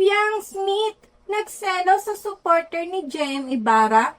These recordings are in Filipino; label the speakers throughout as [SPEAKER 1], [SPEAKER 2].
[SPEAKER 1] Fiang Smith nagselo sa supporter ni Jem Ibarra?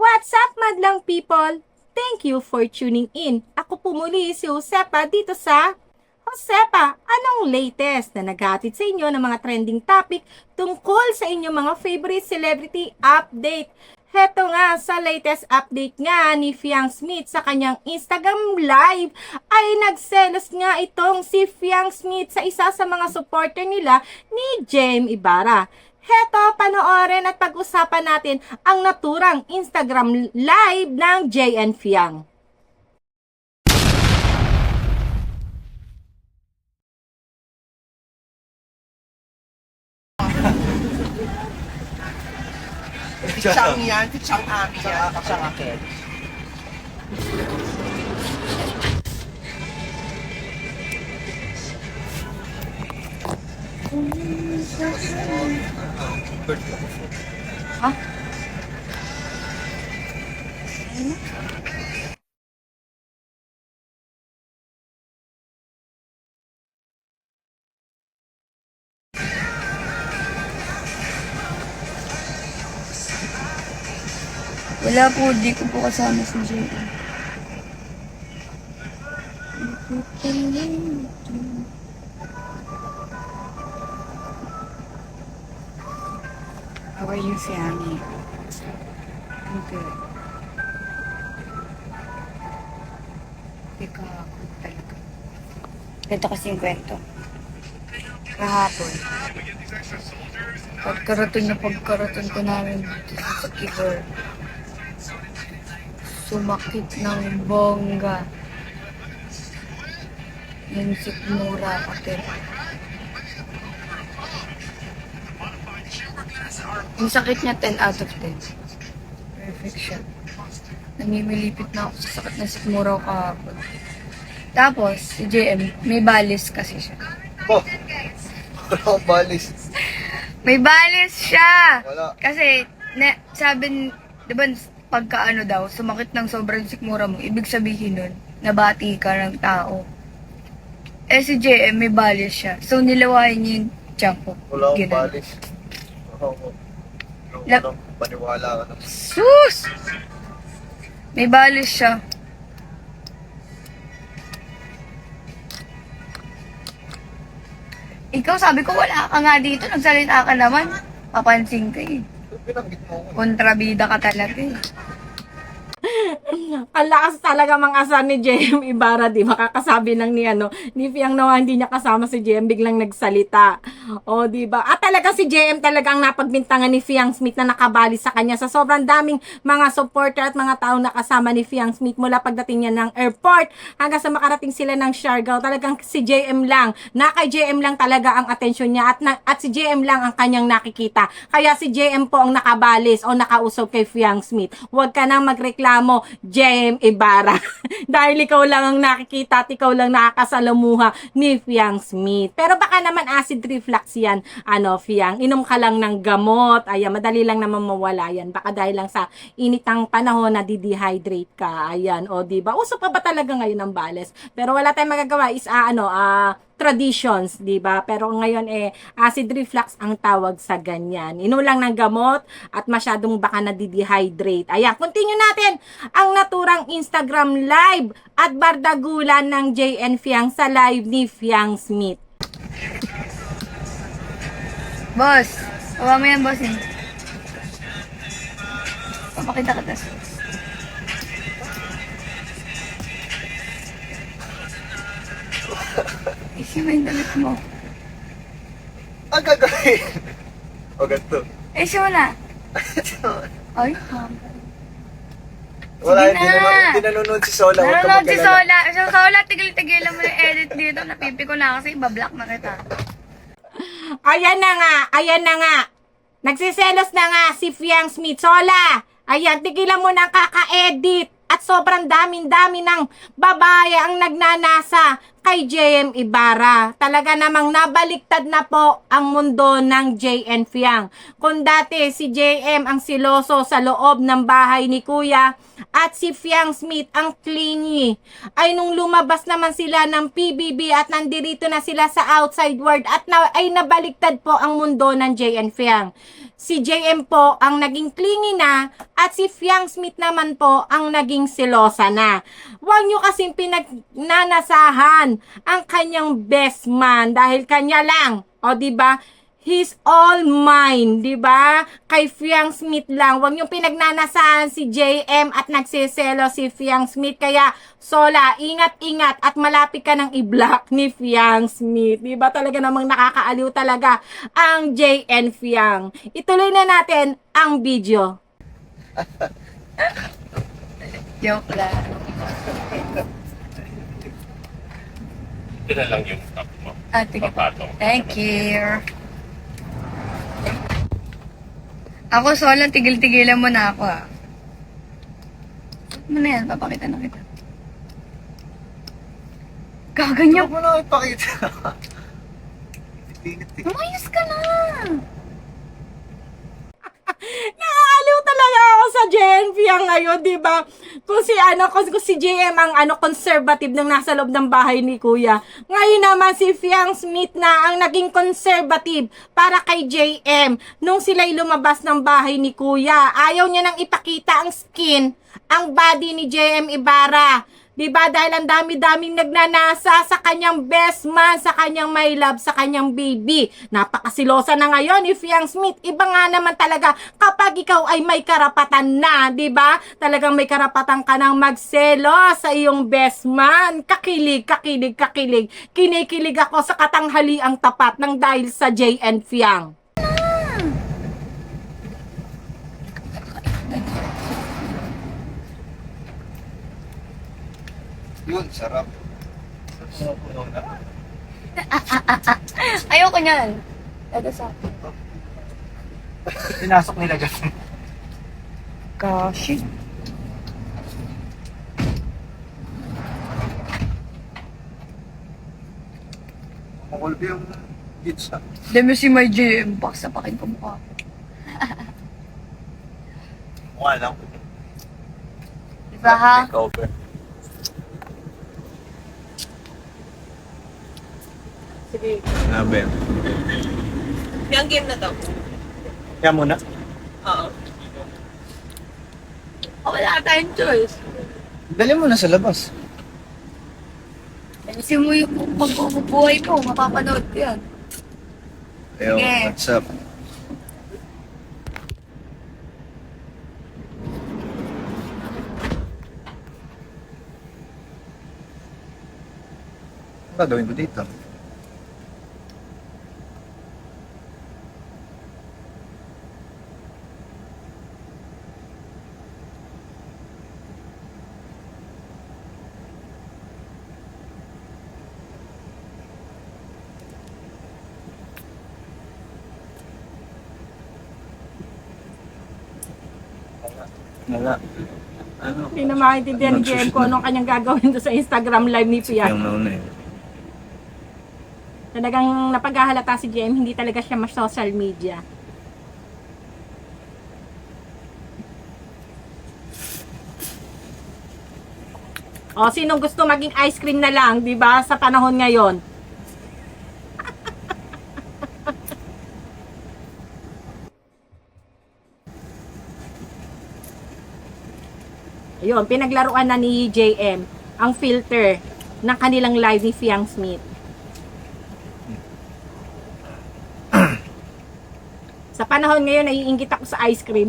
[SPEAKER 1] What's up, madlang people? Thank you for tuning in. Ako po muli si Josepa dito sa Josepa, anong latest na naghatid sa inyo ng mga trending topic tungkol sa inyong mga favorite celebrity update? Heto nga, sa latest update nga ni Fiang Smith sa kanyang Instagram live ay nagselos nga itong si Fiang Smith sa isa sa mga supporter nila ni Jem Ibarra. Heto, panoorin at pag-usapan natin ang naturang Instagram live ng JN Fiang.
[SPEAKER 2] Pichang yan, pichang ami yan. Pichang akin.
[SPEAKER 3] Wala po, di ko po kasama si JM.
[SPEAKER 4] How are you, Fiani? I'm good. Ikaw ako talaga.
[SPEAKER 3] Ganito kasi yung kwento. Kahapon. Pagkarating na pagkarating ko namin dito sa Kibor. Sumakit ng bongga. Yung sikmura pati. Yung sakit niya 10 out of 10. Perfect siya. Namimilipit na ako sa sakit na sikmura ko kahapon. Tapos, si JM, may balis kasi siya.
[SPEAKER 2] Oh! Wala balis.
[SPEAKER 3] May balis siya!
[SPEAKER 2] Wala.
[SPEAKER 3] Kasi, na, sabi, n- di ba, pagka ano daw, sumakit ng sobrang sikmura mo, ibig sabihin nun, nabati ka ng tao. Eh si JM, may balis siya. So, nilawayan niya yung tiyan ko.
[SPEAKER 2] Wala akong
[SPEAKER 3] Ganun.
[SPEAKER 2] balis.
[SPEAKER 3] Lap-
[SPEAKER 2] Walang paniwala ka na.
[SPEAKER 3] Sus! May balis siya. Ikaw, sabi ko, wala ka nga dito. Nagsalita ka naman. Papansin ka eh. Kontrabida ka talaga eh.
[SPEAKER 1] Ang lakas talaga mga asa ni JM Ibarra, di ba? Kakasabi ng ni, ano, ni Fiang Nawa, hindi niya kasama si JM, biglang nagsalita. O, di ba? At talaga si JM talaga ang napagbintangan ni Fiang Smith na nakabali sa kanya sa sobrang daming mga supporter at mga tao na kasama ni Fiang Smith mula pagdating niya ng airport hanggang sa makarating sila ng Siargao. Talagang si JM lang, na kay JM lang talaga ang atensyon niya at, na, at si JM lang ang kanyang nakikita. Kaya si JM po ang nakabalis o nakausap kay Fiang Smith. Huwag ka nang magreklamo, JM Ibarra. Dahil ikaw lang ang nakikita at ikaw lang nakakasalamuha ni Fiang Smith. Pero baka naman acid reflux yan, ano, Fiang. Inom ka lang ng gamot. Ayan, madali lang naman mawala yan. Baka dahil lang sa initang panahon na di-dehydrate ka. Ayan, o di ba? Uso pa ba talaga ngayon ang bales? Pero wala tayong magagawa is, ah, ano, ah, traditions, 'di ba? Pero ngayon eh acid reflux ang tawag sa ganyan. Inom lang ng gamot at masyadong baka nadidehydrate. Ayan, continue natin ang naturang Instagram live at bardagulan ng JN Fiang sa live ni Fiang Smith.
[SPEAKER 3] Boss, hawa mo yan, boss eh. Papakita ka tas. Isi mo yung damit mo.
[SPEAKER 2] Ang gagawin. O ganito.
[SPEAKER 3] Isi mo na. Ay, ha.
[SPEAKER 2] Wala,
[SPEAKER 3] Sige
[SPEAKER 2] hindi
[SPEAKER 3] na.
[SPEAKER 2] nanonood, hindi nanonood si Sola. Huwag ka
[SPEAKER 3] Nanonood si
[SPEAKER 2] mag-alala.
[SPEAKER 3] Sola. Si Sola, tigil-tigilan mo yung edit dito. Napipi ko na kasi ibablock na kita.
[SPEAKER 1] Ayan na nga, ayan na nga. Nagsiselos na nga si Fiang Smith. Sola, ayan, tigilan mo ng kaka-edit. At sobrang daming-dami ng babae ang nagnanasa kay JM Ibarra. Talaga namang nabaliktad na po ang mundo ng JN Fiang. Kung dati si JM ang siloso sa loob ng bahay ni Kuya at si Fiang Smith ang clingy, ay nung lumabas naman sila ng PBB at nandirito na sila sa outside world at na, ay nabaliktad po ang mundo ng JN Fiang. Si JM po ang naging clingy na at si Fiang Smith naman po ang naging silosa na. Huwag nyo kasing pinagnanasahan ang kanyang best man dahil kanya lang. O di ba? He's all mine, di ba? Kay Fiang Smith lang. Huwag niyong pinagnanasahan si JM at nagsiselo si Fiang Smith. Kaya, Sola, ingat-ingat at malapit ka ng i-block ni Fiang Smith. Di ba talaga namang nakakaaliw talaga ang JN Fiang. Ituloy na natin ang video.
[SPEAKER 3] Joke lang.
[SPEAKER 5] Ito lang yung top mo.
[SPEAKER 3] Ah. Thank you. Ako, Solan, tigil-tigilan mo na ako, ah. Ano na yan? Papakita na kita. Gaganyan.
[SPEAKER 2] Huwag mo na ipakita.
[SPEAKER 3] Umayos ka na.
[SPEAKER 1] Sa JN Fiang ngayon, di ba? Kung si ano, kung, kung si JM ang ano conservative nang nasa loob ng bahay ni Kuya. Ngayon naman si Fiang Smith na ang naging conservative para kay JM nung sila'y lumabas ng bahay ni Kuya. Ayaw niya nang ipakita ang skin, ang body ni JM Ibarra. Di ba? Dahil ang dami-daming nagnanasa sa kanyang best man, sa kanyang my love, sa kanyang baby. Napakasilosa na ngayon ni Fiang Smith. Iba nga naman talaga kapag ikaw ay may karapatan na, di ba? Talagang may karapatan ka nang magselo sa iyong best man. Kakilig, kakilig, kakilig. Kinikilig ako sa katanghaliang tapat ng dahil sa JN Fiang.
[SPEAKER 2] Yun, sarap.
[SPEAKER 3] Ayoko niyan. Ito sa
[SPEAKER 2] Pinasok nila dyan.
[SPEAKER 3] Gosh.
[SPEAKER 2] Makulbi yung pizza.
[SPEAKER 3] Demi si my GM box sa pakin ko mukha.
[SPEAKER 2] Mukha lang.
[SPEAKER 3] Diba ha?
[SPEAKER 2] Cover.
[SPEAKER 1] Sige.
[SPEAKER 2] Nabe.
[SPEAKER 6] Yung game na to.
[SPEAKER 2] Kaya muna.
[SPEAKER 6] Oo.
[SPEAKER 3] Oh, wala tayong choice.
[SPEAKER 2] Dali mo na sa labas.
[SPEAKER 3] Kasi mo yung pagbubuhay mo, mapapanood ko yan.
[SPEAKER 2] Yo,
[SPEAKER 3] Sige.
[SPEAKER 2] what's up? Ano gagawin ko dito? Wala. Ano?
[SPEAKER 1] Hindi na maintindihan ni JM kung anong kanyang gagawin doon sa Instagram live ni Fiang.
[SPEAKER 2] Yung nauna eh.
[SPEAKER 1] Talagang napaghahalata si JM, hindi talaga siya mas social media. O, sinong gusto maging ice cream na lang, di ba, sa panahon ngayon? Ayun, pinaglaruan na ni JM ang filter ng kanilang live ni Fiang Smith. Sa panahon ngayon, naiingit ako sa ice cream.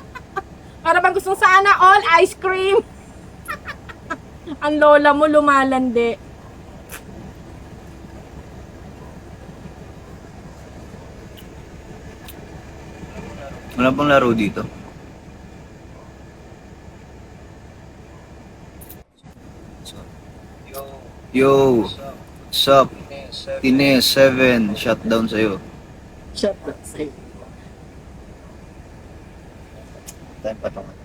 [SPEAKER 1] Para bang gustong sana all ice cream. Ang lola mo lumalande.
[SPEAKER 2] Wala pang laro dito. Yo, what's up? Tine, 7, shutdown sa'yo.
[SPEAKER 1] Shutdown sa'yo.
[SPEAKER 2] Time pa naman.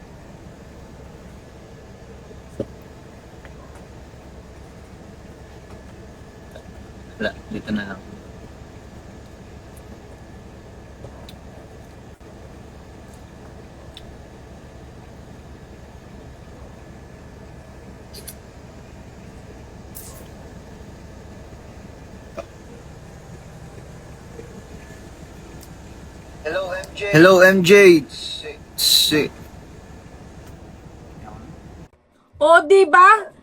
[SPEAKER 7] Wala, dito na lang.
[SPEAKER 2] Hello, MJ.
[SPEAKER 7] Hello, MJ! Si...
[SPEAKER 1] O, di ba?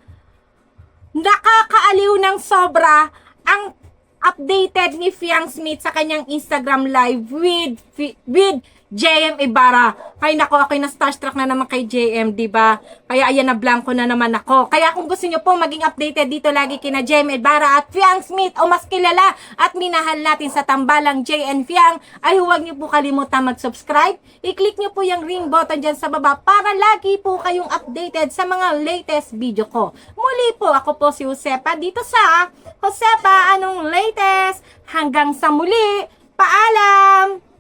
[SPEAKER 1] Nakakaaliw ng sobra ang updated ni Fiang Smith sa kanyang Instagram live with with JM Ibarra. Ay nako, ako'y na starstruck na naman kay JM, di ba? Kaya ayan na blanco na naman ako. Kaya kung gusto niyo po maging updated dito lagi kina JM Ibarra at Fiang Smith o mas kilala at minahal natin sa tambalang JN Fiang, ay huwag niyo po kalimutan mag-subscribe. I-click niyo po yung ring button dyan sa baba para lagi po kayong updated sa mga latest video ko. Muli po, ako po si Josepa dito sa Josepa, anong latest? Hanggang sa muli, paalam!